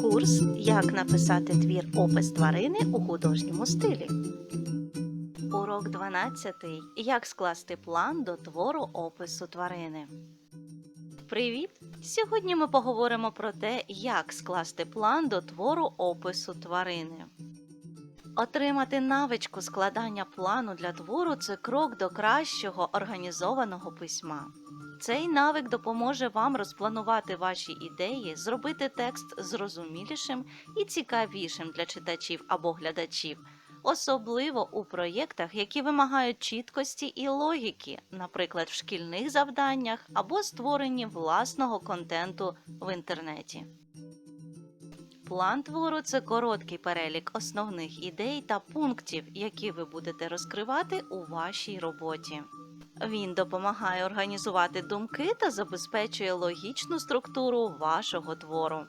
Курс Як написати твір опис тварини у художньому стилі. Урок 12. Як скласти план до твору опису тварини. Привіт! Сьогодні ми поговоримо про те, як скласти план до твору опису тварини. Отримати навичку складання плану для твору це крок до кращого організованого письма. Цей навик допоможе вам розпланувати ваші ідеї, зробити текст зрозумілішим і цікавішим для читачів або глядачів, особливо у проєктах, які вимагають чіткості і логіки, наприклад, в шкільних завданнях або створенні власного контенту в інтернеті. План твору це короткий перелік основних ідей та пунктів, які ви будете розкривати у вашій роботі. Він допомагає організувати думки та забезпечує логічну структуру вашого твору.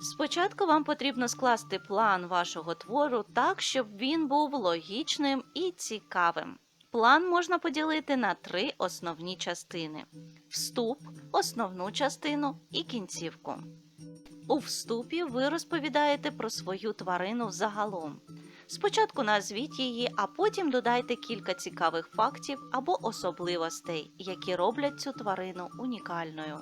Спочатку вам потрібно скласти план вашого твору так, щоб він був логічним і цікавим. План можна поділити на три основні частини: вступ, основну частину і кінцівку. У вступі ви розповідаєте про свою тварину взагалом. Спочатку назвіть її, а потім додайте кілька цікавих фактів або особливостей, які роблять цю тварину унікальною.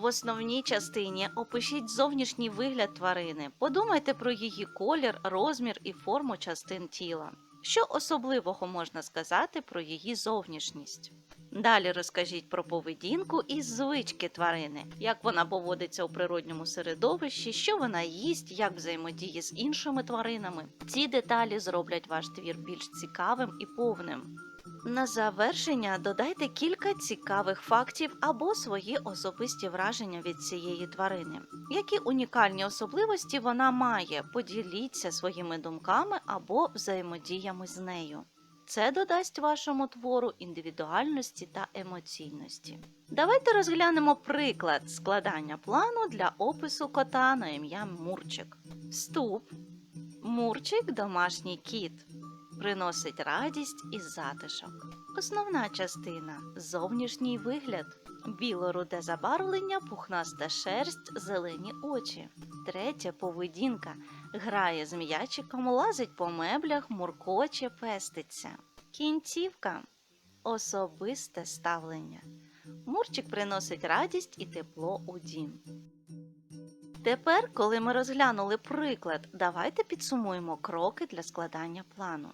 В основній частині опишіть зовнішній вигляд тварини, подумайте про її колір, розмір і форму частин тіла. Що особливого можна сказати про її зовнішність? Далі розкажіть про поведінку і звички тварини, як вона поводиться у природньому середовищі, що вона їсть, як взаємодіє з іншими тваринами. Ці деталі зроблять ваш твір більш цікавим і повним. На завершення додайте кілька цікавих фактів або свої особисті враження від цієї тварини. Які унікальні особливості вона має, поділіться своїми думками або взаємодіями з нею. Це додасть вашому твору індивідуальності та емоційності. Давайте розглянемо приклад складання плану для опису кота на ім'я Мурчик. Вступ. Мурчик домашній кіт. Приносить радість і затишок. Основна частина зовнішній вигляд. Біло-руде забарвлення, пухнаста шерсть, зелені очі. Третя поведінка. Грає з м'ячиком, лазить по меблях, муркоче, пеститься. Кінцівка особисте ставлення. Мурчик приносить радість і тепло у дім. Тепер, коли ми розглянули приклад, давайте підсумуємо кроки для складання плану.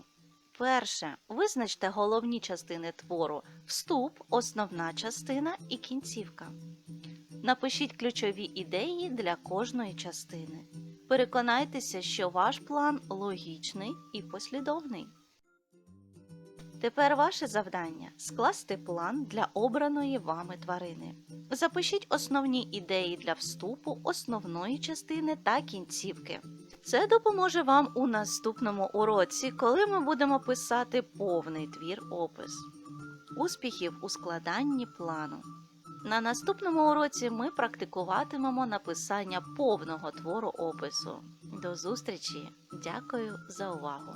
Перше. Визначте головні частини твору вступ, основна частина і кінцівка. Напишіть ключові ідеї для кожної частини. Переконайтеся, що ваш план логічний і послідовний. Тепер ваше завдання скласти план для обраної вами тварини. Запишіть основні ідеї для вступу, основної частини та кінцівки. Це допоможе вам у наступному уроці, коли ми будемо писати повний твір опис. Успіхів у складанні плану. На наступному уроці ми практикуватимемо написання повного твору опису. До зустрічі! Дякую за увагу!